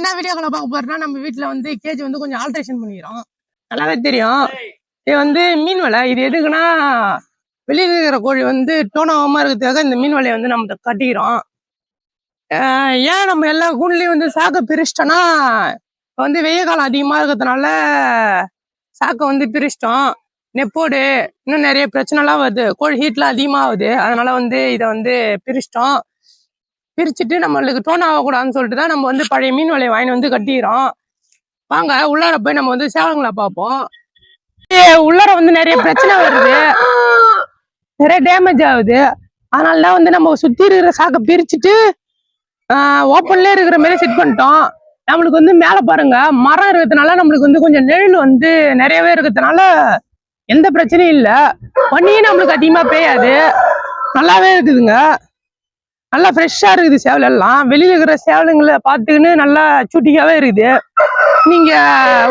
என்ன வீடியோக்களை பார்க்க போறோம்னா நம்ம வீட்ல வந்து கேஜ் வந்து கொஞ்சம் ஆல்ட்ரேஷன் பண்ணிக்கிறோம் நல்லாவே தெரியும். இது வந்து மீன் வலை. இது எதுக்குன்னா வெளியில் இருக்கிற கோழி வந்து டோனாவாம இருக்கிறதுக்காக இந்த மீன் வலையை வந்து நம்ம கட்டிக்கிறோம். ஏன் நம்ம எல்லா கூண்டுலையும் வந்து சாக்கை பிரிச்சிட்டோம்னா வந்து வெய்ய காலம் அதிகமா இருக்கிறதுனால சாக்கை வந்து பிரிச்சிட்டோம். நெப்போடு இன்னும் நிறைய பிரச்சனைலாம் வருது. கோழி ஹீட்லாம் அதிகமாகுது. அதனால வந்து இதை வந்து பிரிச்சிட்டோம். பிரிச்சுட்டு நம்மளுக்கு டோன் ஆகக்கூடாதுன்னு சொல்லிட்டு தான் நம்ம வந்து பழைய மீன் வலையை வாங்கி வந்து கட்டிடுறோம் வாங்க உள்ளார போய் நம்ம வந்து சேவங்களை பார்ப்போம். உள்ளார வந்து நிறைய பிரச்சனை வருது. நிறைய டேமேஜ் ஆகுது. அதனால தான் வந்து நம்ம சுத்தி இருக்கிற சாக்கை பிரிச்சுட்டு ஓப்பன்ல இருக்கிற மாதிரி செட் பண்ணிட்டோம். நம்மளுக்கு வந்து மேலே பாருங்க மரம் இருக்கிறதுனால நம்மளுக்கு வந்து கொஞ்சம் நிழல் வந்து நிறையவே இருக்கிறதுனால எந்த பிரச்சனையும் இல்லை. பண்ணியும் நம்மளுக்கு அதிகமாக பெய்யாது. நல்லாவே இருக்குதுங்க. நல்லா ஃப்ரெஷ்ஷாக இருக்குது சேவல் எல்லாம். வெளியில இருக்கிற சேவலுங்களை பார்த்துக்கின்னு நல்லா சூட்டிக்காவே இருக்குது. நீங்க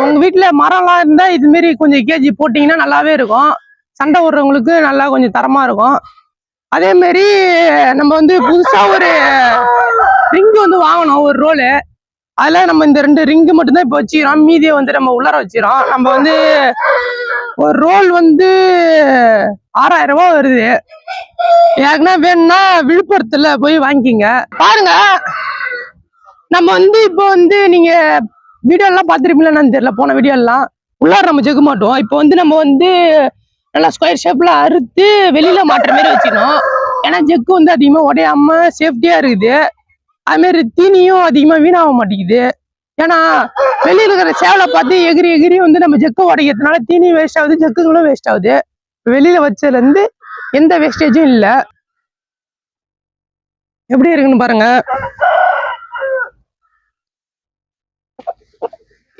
உங்க வீட்டில் மரம்லாம் இருந்தா இது மாரி கொஞ்சம் கேஜி போட்டீங்கன்னா நல்லாவே இருக்கும். சண்டை விடுறவங்களுக்கு நல்லா கொஞ்சம் தரமா இருக்கும். அதே மாதிரி நம்ம வந்து புதுசா ஒரு ரிங்கு வந்து வாங்கணும் ஒரு ரோலு அதில் நம்ம இந்த ரெண்டு ரிங்கு மட்டும்தான் இப்போ வச்சுக்கிறோம். மீதியை வந்து நம்ம உள்ளார வச்சுக்கிறோம். நம்ம வந்து ஒரு ரோல் வந்து ஆறாயிரம் ரூபாய் வருது. யாருக்குன்னா வேணும்னா விழுப்புரத்துல போய் வாங்கிக்கிங்க. பாருங்க. நம்ம வந்து இப்போ வந்து நீங்க வீடியோ எல்லாம் பார்த்துருப்பீங்களான்னு தெரியல போன வீடியோ எல்லாம். உள்ளார நம்ம ஜெக மாட்டோம். இப்போ வந்து நம்ம வந்து நல்லா ஸ்கொயர் ஷேப்ல அறுத்து வெளியில மாட்டுற மாதிரி வச்சுக்கணும். ஏன்னா ஜெக்கு வந்து அதிகமா உடையாம சேஃப்டியா இருக்குது. அது மாதிரி தீனியும் அதிகமா வீணாக மாட்டேங்குது. ஏன்னா வெளியில இருக்கிற சேவலை பார்த்து எகிரி எகிரி வந்து நம்ம ஜெக்கு உடைக்கிறதுனால தீனி வேஸ்ட் ஆகுது ஜெக்குங்களும் வேஸ்ட் ஆகுது. வெளியில வச்சதுல இருந்து எந்த வேஸ்டேஜும் இல்லை. எப்படி இருக்குன்னு பாருங்க.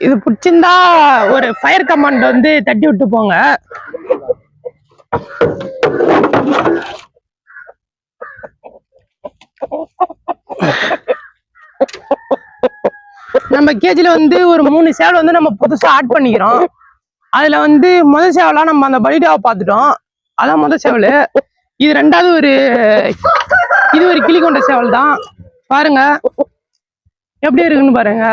இது பிடிச்சிருந்தா ஒரு ஃபயர் கமாண்ட் வந்து தட்டி விட்டு போங்க. நம்ம கேஜில வந்து ஒரு மூணு சேவல் வந்து நம்ம புதுசா ஆட் பண்ணிக்கிறோம். அதுல வந்து முதல் சேவலா நம்ம அந்த பலிடாவை பார்த்துட்டோம். அதான் முதல் சேவல். இது ரெண்டாவது ஒரு இது ஒரு கிளி கொண்ட சேவல் தான் பாருங்க. எப்படி இருக்குன்னு பாருங்க.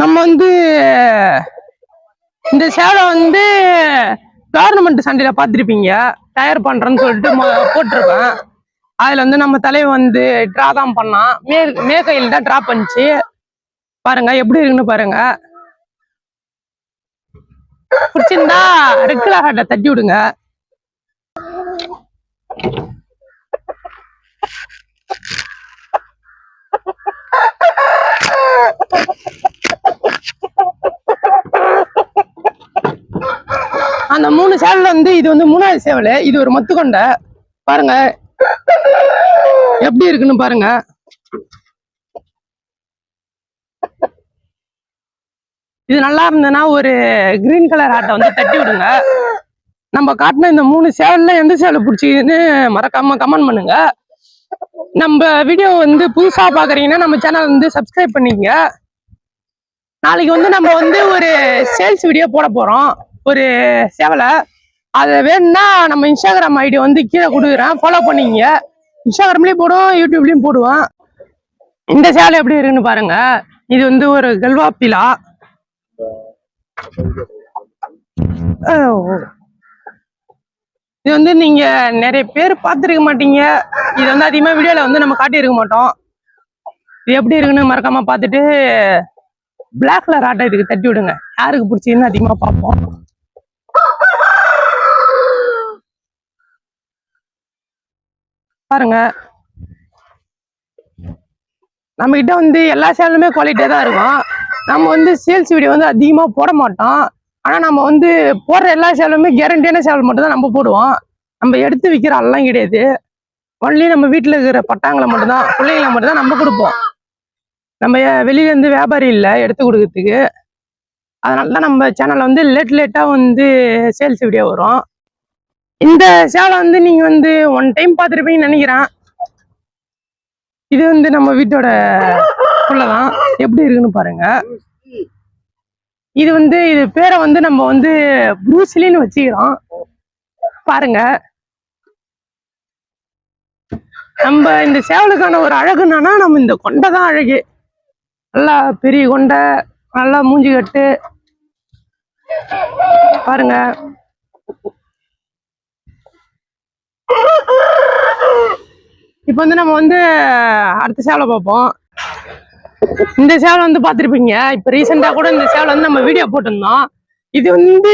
நம்ம வந்து இந்த சேவலை வந்து கவர்மெண்ட் சண்டையில பார்த்துருப்பீங்க. டயர் பண்றேன்னு சொல்லிட்டு போட்டிருப்பேன். அதுல வந்து நம்ம தலைவன் வந்து ட்ரா தான் பண்ணான். மே மேக்கையில் தான் ட்ரா பண்ணிச்சு. பாருங்க எப்படி இருக்குன்னு பாருங்க. பிடிச்சிருந்தா ரெக்குலா ஹார்ட ஹாட்டை தட்டி விடுங்க. அந்த மூணு சேவல் வந்து இது வந்து மூணாவது சேவல். இது ஒரு மொத்து கொண்ட பாருங்க எப்படி இருக்குன்னு பாருங்க. இது நல்லா இருந்ததுன்னா ஒரு கிரீன் கலர் ஆட்டை வந்து தட்டி விடுங்க. நம்ம காட்டின இந்த மூணு சேவல்ல எந்த சேவல் பிடிச்சிதுன்னு மறக்காம கமெண்ட் பண்ணுங்க. நம்ம வீடியோ வந்து புதுசா பாக்குறீங்கன்னா நம்ம சேனல் வந்து சப்ஸ்கிரைப் பண்ணிக்கங்க. நாளைக்கு வந்து நம்ம வந்து ஒரு சேல்ஸ் வீடியோ போட போறோம். ஒரு சேவலை. அது வேணும்னா நம்ம இன்ஸ்டாகிராம் ஐடி வந்து கீழே கொடுக்குறேன். ஃபாலோ பண்ணிங்க இன்ஸ்டாகிராம்லயும் போடுவோம் யூடியூப்லயும் போடுவோம். இந்த சேலை எப்படி இருக்குன்னு பாருங்க. இது வந்து ஒரு கல்வாப்பிலா இது வந்து நீங்க நிறைய பேர் பார்த்துருக்க மாட்டீங்க. இது வந்து அதிகமா வீடியோல வந்து நம்ம காட்டியிருக்க மாட்டோம். இது எப்படி இருக்குன்னு மறக்காம பார்த்துட்டு பிளாக் கலர் ஆட்டை இதுக்கு தட்டி விடுங்க. யாருக்கு பிடிச்சின்னு அதிகமா பார்ப்போம். பாருங்க. நம்ம கிட்ட வந்து எல்லா சேனலுமே குவாலிட்டியா தான் இருக்கும். நம்ம வந்து சேல்ஸ் வீடியோ வந்து அதிகமா போட மாட்டோம். ஆனா நம்ம வந்து போடுற எல்லா சேவலுமே கேரண்டியான சேவல் மட்டும் தான் நம்ம போடுவோம். நம்ம எடுத்து விற்கிற ஆள்லாம் கிடையாது. ஒன்லி நம்ம வீட்டில் இருக்கிற பட்டாங்களை மட்டும்தான் பிள்ளைங்களை மட்டும்தான் நம்ம கொடுப்போம். நம்ம வெளியிலேருந்து இருந்து வியாபாரி இல்லை எடுத்து கொடுக்கறதுக்கு. அதனால தான் நம்ம சேனல்ல வந்து லேட் லேட்டா வந்து சேல்ஸ் வீடியோ வரும். இந்த சேலை வந்து நீங்க வந்து ஒன் டைம் பார்த்துருப்பீங்கன்னு நினைக்கிறேன். இது வந்து நம்ம வீட்டோட உள்ளதான். எப்படி இருக்குன்னு பாருங்க. இது வந்து இது பேரை வந்து நம்ம வந்து ப்ரூஸ்லின்னு வச்சுக்கிறோம். பாருங்க. நம்ம இந்த சேவலுக்கான ஒரு அழகு என்னன்னா நம்ம இந்த கொண்டை தான் அழகு. நல்லா பெரிய கொண்டை நல்லா மூஞ்சி கட்டு. பாருங்க. இப்போ வந்து நம்ம வந்து அடுத்த சேவலை பார்ப்போம். இந்த சேவலை வந்து பார்த்துருப்பீங்க. இப்போ ரீசெண்டாக கூட இந்த சேவலை வந்து நம்ம வீடியோ போட்டிருந்தோம். இது வந்து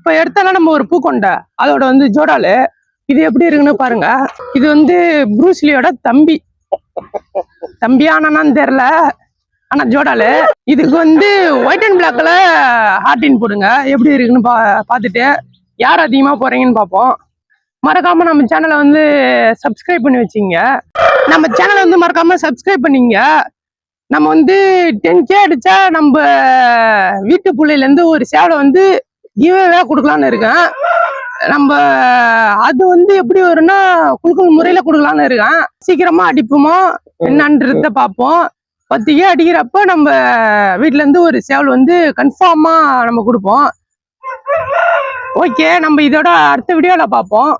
இப்போ எடுத்தாலும் நம்ம ஒரு பூக்கொண்டை அதோட வந்து ஜோடாலு. இது எப்படி இருக்குன்னு பாருங்க. இது வந்து ப்ரூஸ்லியோட தம்பி. தம்பி ஆனான்னு தெரியல. ஆனா ஜோடாலு. இதுக்கு வந்து ஒயிட் அண்ட் பிளாக்ல ஹார்டின் போடுங்க. எப்படி இருக்குன்னு பா பார்த்துட்டு யார் அதிகமாக போறீங்கன்னு பார்ப்போம். மறக்காம நம்ம சேனலை வந்து சப்ஸ்கிரைப் பண்ணி வச்சிங்க. நம்ம சேனலை வந்து மறக்காம சப்ஸ்கிரைப் பண்ணீங்க. நம்ம வந்து டென் கே அடிச்சா நம்ம வீட்டு புள்ளையில இருந்து ஒரு சேவலை வந்து கிவ்வே கொடுக்கலான்னு இருக்கேன். நம்ம அது வந்து எப்படி வரும்னா குழுக்கள் முறையில கொடுக்கலான்னு இருக்கேன். சீக்கிரமா அடிப்போமோ என்னன்றத பார்ப்போம். பத்துக்கே அடிக்கிறப்ப நம்ம வீட்ல இருந்து ஒரு சேவல் வந்து கன்ஃபார்மா நம்ம கொடுப்போம். ஓகே நம்ம இதோட அடுத்த வீடியோல பார்ப்போம்.